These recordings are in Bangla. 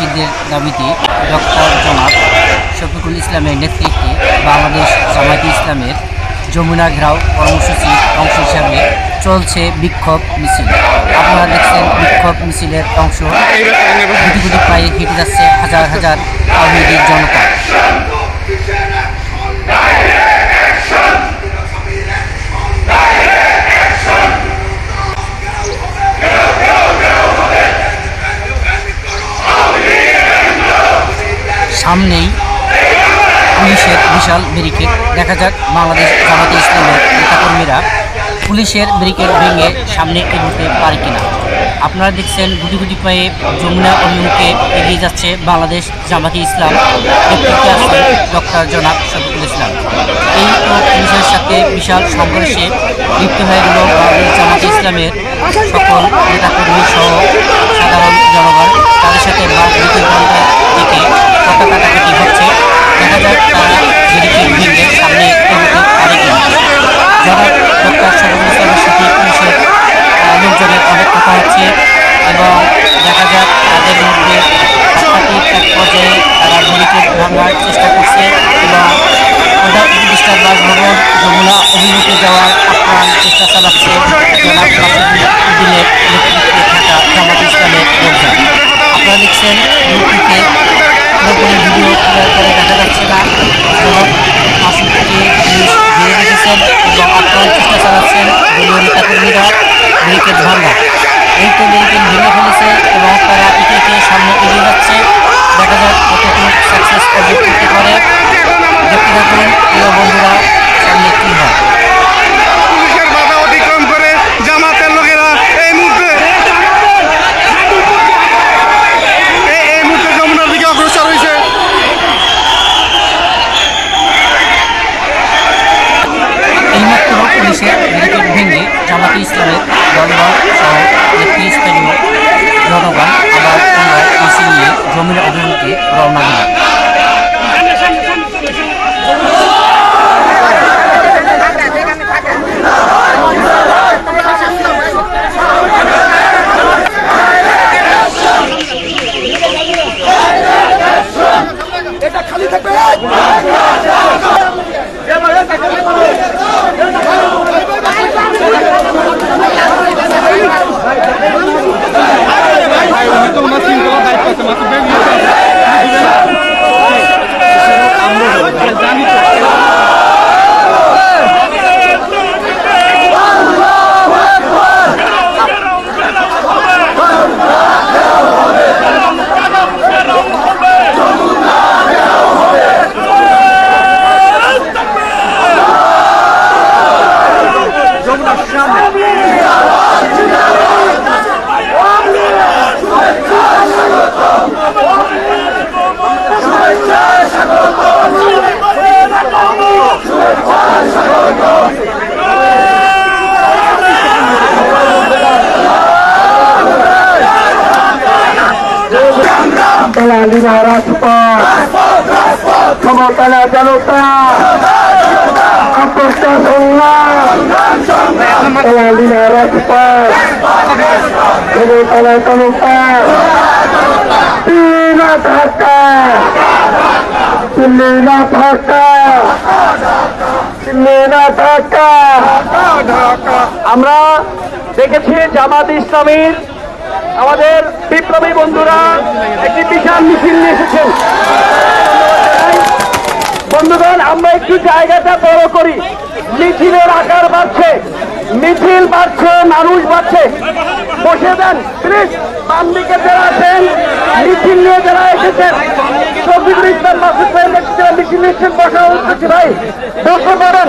নিষিদ্ধের দাবিতে ডক্টর জনাব শফিকুল ইসলামের নেতৃত্বে বাংলাদেশ জামায়াতে ইসলামের যমুনা ঘেরাও কর্মসূচির অংশ হিসাবে চলছে বিক্ষোভ মিছিল। আপনারা দেখছেন বিক্ষোভ মিছিলের অংশ। গুটি গুটি পায়ে হেঁটে যাচ্ছে হাজার হাজার আওয়ামী জনতা। সামনেই পুলিশের বিশাল ব্যারিকেড। দেখা যাক বাংলাদেশ জামাতে ইসলামের নেতাকর্মীরা পুলিশের ব্যারিকেড ভেঙে সামনে এগোতে পারে কিনা। আপনারা দেখছেন গুটি গুটি পায়ে যমুনা অভিমুখে এগিয়ে যাচ্ছে বাংলাদেশ জামাতে ইসলাম। ডক্টর জনাব শফিকুল ইসলাম। এই পুলিশের সাথে বিশাল সংঘর্ষে লিপ্ত হয়ে গেল জামাতে ইসলামের সকল নেতাকর্মী সহ সাধারণ জনগণ। তাদের সাথে বাদ বিতর্কতা থেকে কথা কাটাকাটি হচ্ছে। দেখা যাক তারা ব্যারিকেড ভেঙে সামনে সাথে অনেক কথা হচ্ছে এবং দেখা যাক তাদের মধ্যে পর্যায়ে তারা চেষ্টা করছে। উপদেষ্টার বাসভবন যমুনা অভিমুখে যাওয়ার আপ্রাণ চেষ্টা চালাচ্ছে জনাব নাসিরুদ্দিনের নেতৃত্বে থাকা জামাত ইসলামের লোকজন। আপনারা দেখছেন ইউটিউবে পুরোপুরি ভিডিও করে দেখা যাচ্ছে না। জনাব মাসুদকে পুলিশ ঘিরে রেখেছেন এবং আপ্রাণ চেষ্টা চালাচ্ছেন দলীয় নেতাকর্মীরা। ব্যারিকেড ভাঙা। এই তো ব্যারিকেড ভেঙে ফেলেছে এবং তারা একে একে সামনে এগিয়ে যাচ্ছে। দেখা যাক কতটুকু সাকসেস অর্জন করতে পারে। দেখতে থাকুন প্রিয় বন্ধুরা সামনে কী হয়? পুলিশের ব্যারিকেড ভেঙে জামাতে ইসলামের দলবল সহ নেতৃস্থানীয় জনগণ আবার পুনরায় মিছিল নিয়ে জমির অভিমুখে রওনা দিল লালিনা রাজপথ ক্ষমতালা জনতা আপসটা সংগ্রাম লালিনা রাজপথ জনতা ঢাকা দিল্লি ঢাকা দিল্লি ঢাকা আমরা দেখেছি জামাত ইসলামীর আমাদের বিপ্লবী বন্ধুরা, একটি বিশাল মিছিল নিয়ে এসেছেন বন্ধুগণ, আমরা একটু জায়গাটা বড় করি। মিছিলের আকার বাড়ছে, মিছিল বাড়ছে, মানুষ বাড়ছে। বসে দেন, প্লিজ, বাম যারা আছেন, মিছিল নিয়ে যারা এসেছেন শফিকুল ইসলাম মাসুদ ভাই নেতৃত্বে মিছিল নিচ্ছেন বসা উঠতেছি ভাই। বসে পড়েন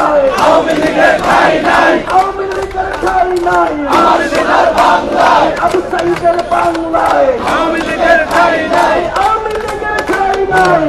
আওয়ামী লীগের ঠাই নাই। আওয়ামী লীগের ঠাই নাই। আমার সোনার বাংলায় আবু সাইদের বাংলায় আওয়ামী লীগের ঠাই নাই আওয়ামী লীগের ঠাই নাই।